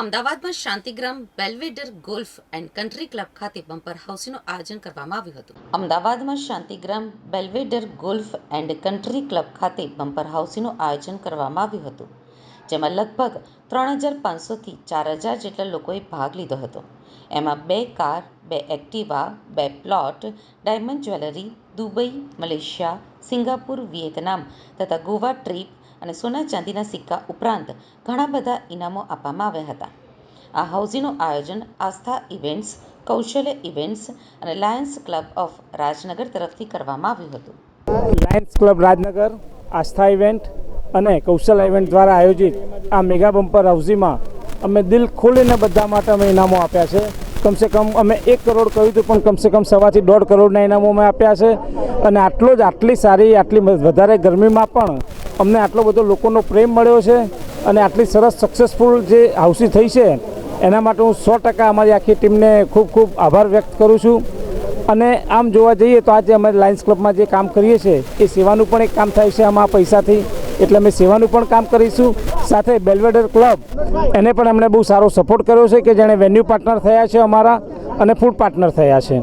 અમદાવાદમાં Shantigram Belvedere golf and country club ખાતે bumper હાઉસીનું આયોજન કરવામાં આવ્યું હતું. અમદાવાદમાં Shantigram Belvedere golf and country club ખાતે બમ્પર હાઉસીનું આયોજન કરવામાં આવ્યું હતું, જેમાં લગભગ ત્રણ હજાર પાંચસોથી ચાર હજાર જેટલા લોકોએ ભાગ લીધો હતો. એમાં બે કાર, બે એક્ટિવા, બે plot, diamond jewellery, Dubai, Malaysia, Singapore, Vietnam તથા ગોવા ટ્રીપ અને સોના ચાંદીના સિક્કા ઉપરાંત ઘણા બધા ઇનામો આપવામાં આવ્યા હતા. આ હાઉસીનું આયોજન આસ્થા ઇવેન્ટ્સ, કૌશલ્ય ઇવેન્ટ્સ અને લાયન્સ ક્લબ ઓફ રાજનગર તરફથી કરવામાં આવ્યું હતું. Lions club Rajnagar, Aastha event અને કૌશલ ઇવેન્ટ દ્વારા આયોજિત આ મેગા બમ્પર હાઉસીમાં અમે દિલ ખોલીને બધા માટે અમે ઇનામો આપ્યા છે. કમસે કમ અમે એક કરોડ કહ્યું હતું, પણ કમસે કમ સવાથી દોઢ કરોડના ઇનામો અમે આપ્યા છે. અને આટલો જ, આટલી સારી, આટલી વધારે ગરમીમાં પણ અમને આટલો બધો લોકોનો પ્રેમ મળ્યો છે અને આટલી સરસ સક્સેસફુલ જે હાઉસી થઈ છે, એના માટે હું સો ટકા અમારી આખી ટીમને ખૂબ ખૂબ આભાર વ્યક્ત કરું છું. અને આમ જોવા જઈએ તો આજે અમે લાયન્સ ક્લબમાં જે કામ કરીએ છીએ, એ સેવાનું પણ એક કામ થાય છે આમાં પૈસાથી. એટલે અમે સેવાનું પણ કામ કરીશું. સાથે બેલ્વેડર ક્લબ એને પણ અમને બહુ સારો સપોર્ટ કર્યો છે કે જેણે વેન્યુ પાર્ટનર થયા છે અમારા અને ફૂડ પાર્ટનર થયા છે.